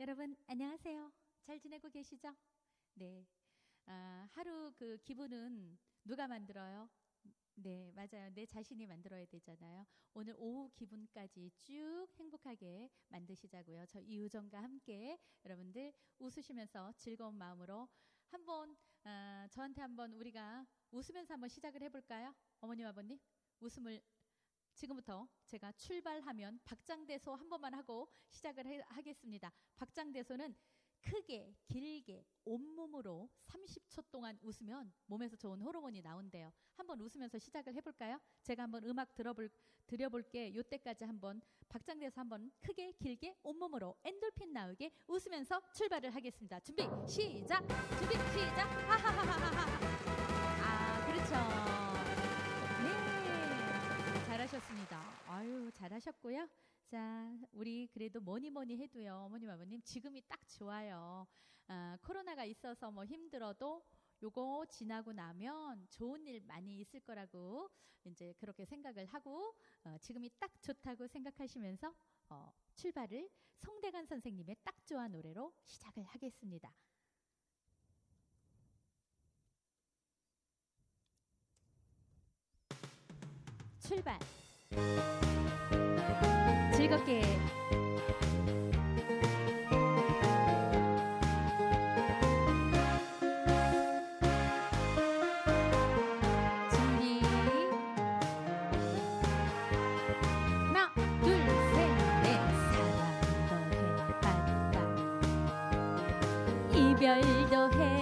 여러분 안녕하세요. 잘 지내고 계시죠? 네. 아, 하루 그 기분은 누가 만들어요? 네, 맞아요. 내 자신이 만들어야 되잖아요. 오늘 오후 기분까지 쭉 행복하게 만드시자고요. 저 이우정과 함께 여러분들 웃으시면서 즐거운 마음으로 한번 아, 저한테 한번 우리가 웃으면서 한번 시작을 해볼까요? 어머님 아버님 웃음을 지금부터 제가 출발하면 박장대소 한 번만 하고 시작을 해- 하겠습니다. 박장대소는 크게 길게 온몸으로 30초 동안 웃으면 몸에서 좋은 호르몬이 나온대요. 한번 웃으면서 시작을 해볼까요? 제가 한번 음악 들어볼 드려볼게. 요때까지 한번 박장대소 한번 크게 길게 온몸으로 엔돌핀 나오게 웃으면서 출발을 하겠습니다. 준비 시작. 준비 시작. 하하하하하. 아 그렇죠. 네. 잘하셨습니다. 아유, 잘하셨고요. 자, 우리 그래도 뭐니 뭐니 해도요, 어머님, 아버님, 지금이 딱 좋아요. 아, 코로나가 있어서 뭐 힘들어도 요거 지나고 나면 좋은 일 많이 있을 거라고 이제 그렇게 생각을 하고 어, 지금이 딱 좋다고 생각하시면서 어, 출발을 송대관 선생님의 딱 좋아 노래로 시작을 하겠습니다. 출발. 즐겁게. 이별도 해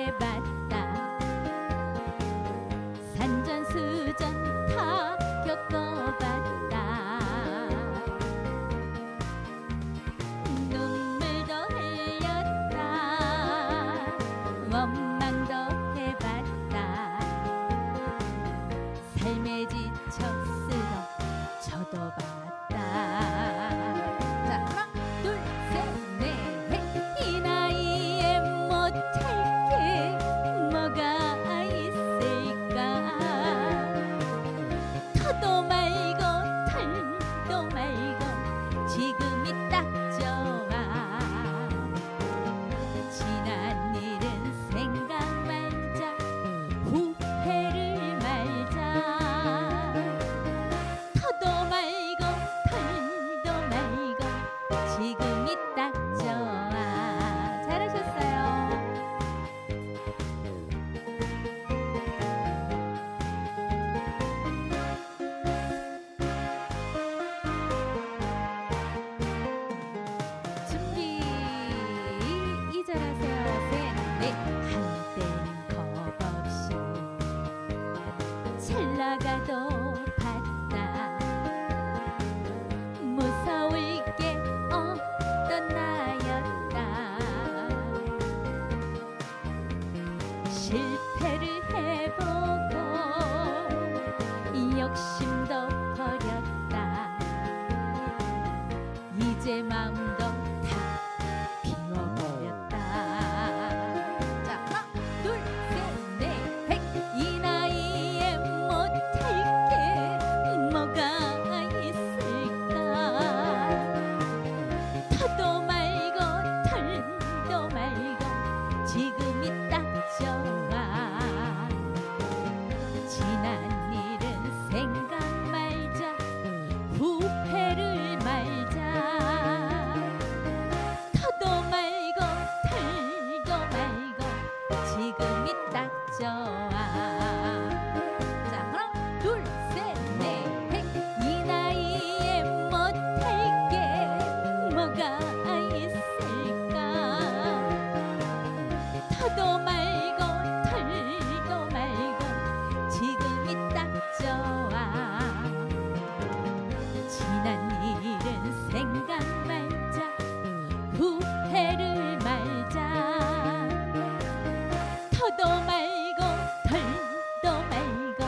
커도 말고 덜도 말고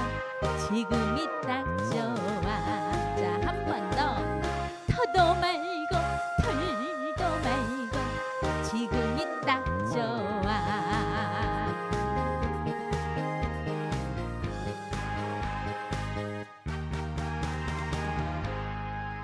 지금이 딱 좋아 자 한 번 더. 터도 말고 덜도 말고 지금이 딱 좋아.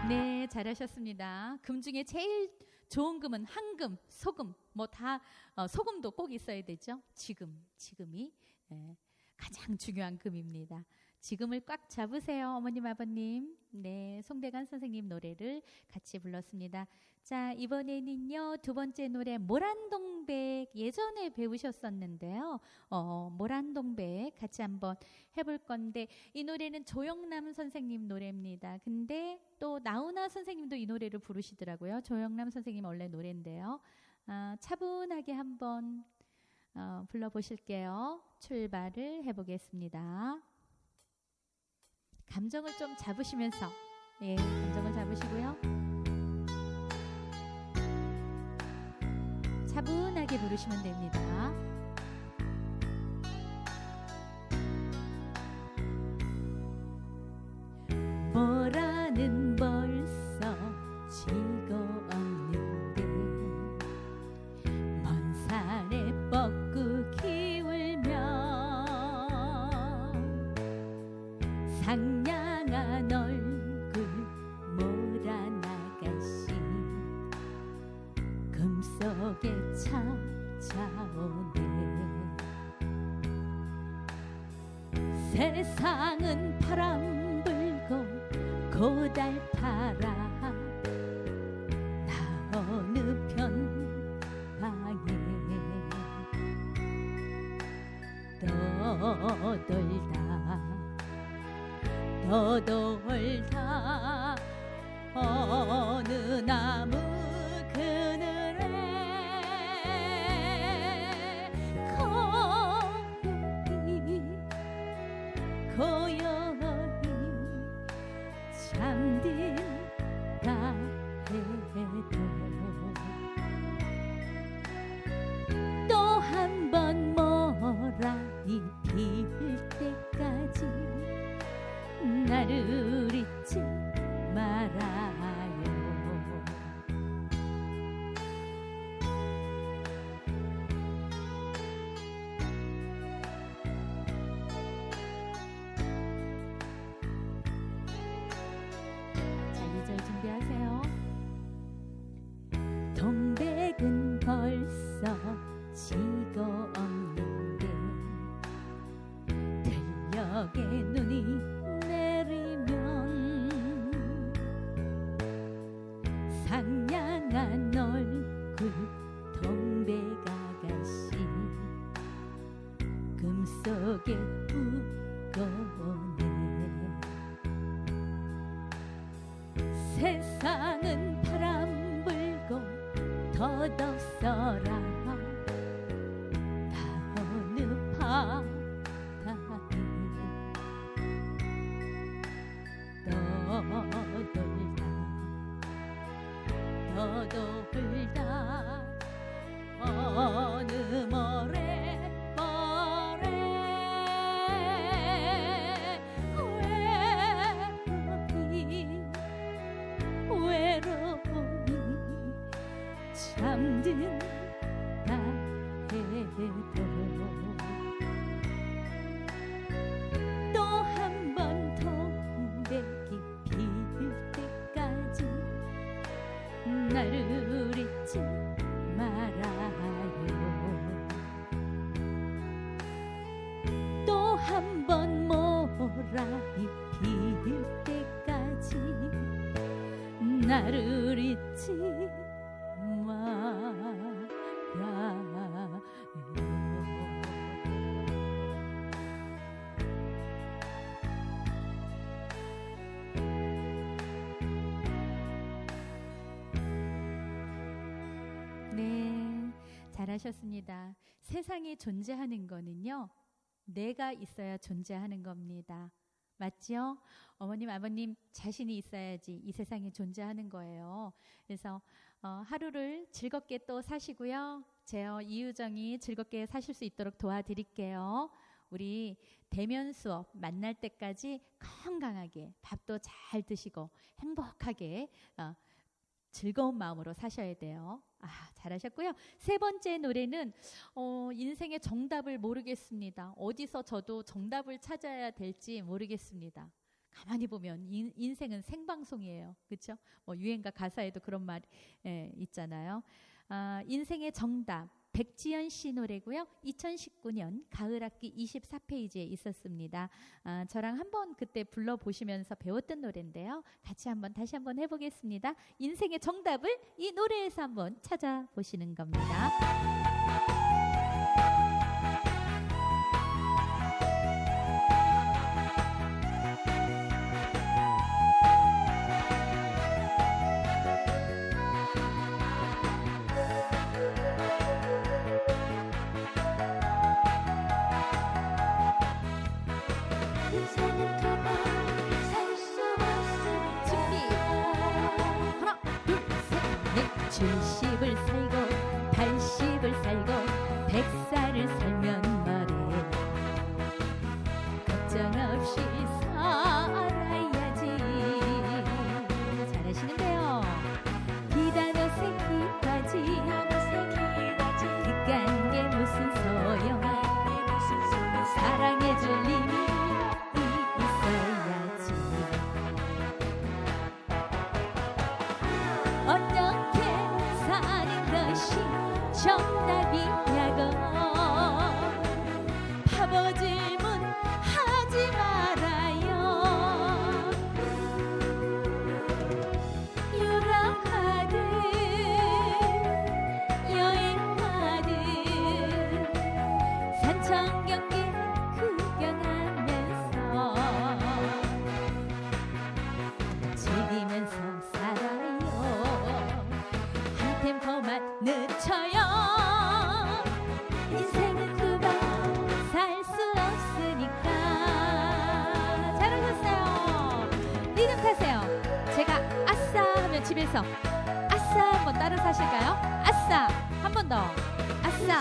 네 잘하셨습니다. 금중에 제일 좋은 금은 황금, 소금, 뭐 다 어, 소금도 꼭 있어야 되죠. 지금, 지금이 네, 가장 중요한 금입니다. 지금을 꽉 잡으세요, 어머님, 아버님. 네, 송대관 선생님 노래를 같이 불렀습니다. 자, 이번에는요, 두 번째 노래, 모란동백 예전에 배우셨었는데요. 어, 모란동백 같이 한번 해볼 건데, 이 노래는 조영남 선생님 노래입니다. 근데 또 나훈아 선생님도 이 노래를 부르시더라고요. 조영남 선생님 원래 노래인데요. 아, 차분하게 한번 어, 불러보실게요. 출발을 해보겠습니다. 감정을 좀 잡으시면서, 예, 감정을 잡으시고요. 차분하게 부르시면 됩니다. 세상은 바람 불고 고달파라. 나 어느 편 방에 떠돌다 떠돌다. 어느 나무 떠 나를 잊지 말아요. 또 한번필 때까지 나를 잊지 말아요 하셨습니다. 세상에 존재하는 거는요, 내가 있어야 존재하는 겁니다. 맞죠? 어머님, 아버님 자신이 있어야지 이 세상에 존재하는 거예요. 그래서 어, 하루를 즐겁게 또 사시고요. 제어 이유정이 즐겁게 사실 수 있도록 도와드릴게요. 우리 대면 수업 만날 때까지 건강하게 밥도 잘 드시고 행복하게 어, 즐거운 마음으로 사셔야 돼요. 아, 잘하셨고요. 세 번째 노래는 어, 인생의 정답을 모르겠습니다. 어디서 저도 정답을 찾아야 될지 모르겠습니다. 가만히 보면 인, 인생은 생방송이에요. 그렇죠? 뭐 유행가 가사에도 그런 말 예, 있잖아요. 아, 인생의 정답 백지연 씨 노래고요. 2019년 가을 학기 24페이지에 있었습니다. 아, 저랑 한번 그때 불러 보시면서 배웠던 노래인데요. 같이 한번 다시 한번 해보겠습니다. 인생의 정답을 이 노래에서 한번 찾아보시는 겁니다. 정답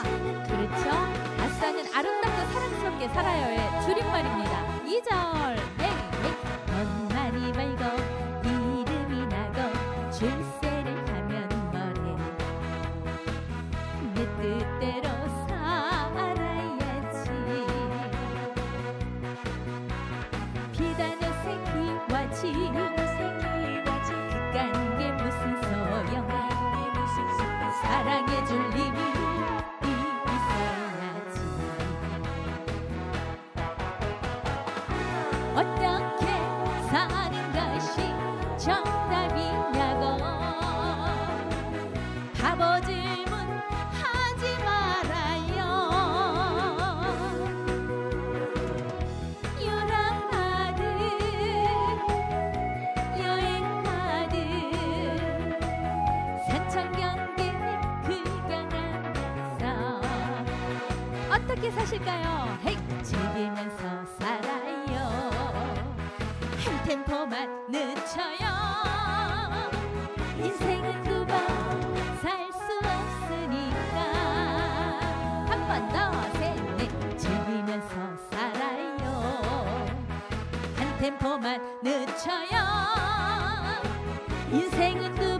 그렇죠? 아싸는 아름답고 사랑스럽게 살아요의 줄임말입니다. 2절 어떻게 사실까요? 헤이 즐기면서 살아요. 한 템포만 늦춰요. 인생은 두 번 살 수 없으니까. 한 번 더 셋넷 즐기면서 살아요. 한 템포만 늦춰요. 인생은 두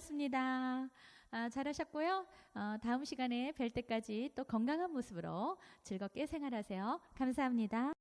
네 잘하셨습니다. 아, 잘하셨고요. 어, 다음 시간에 뵐 때까지 또 건강한 모습으로 즐겁게 생활하세요. 감사합니다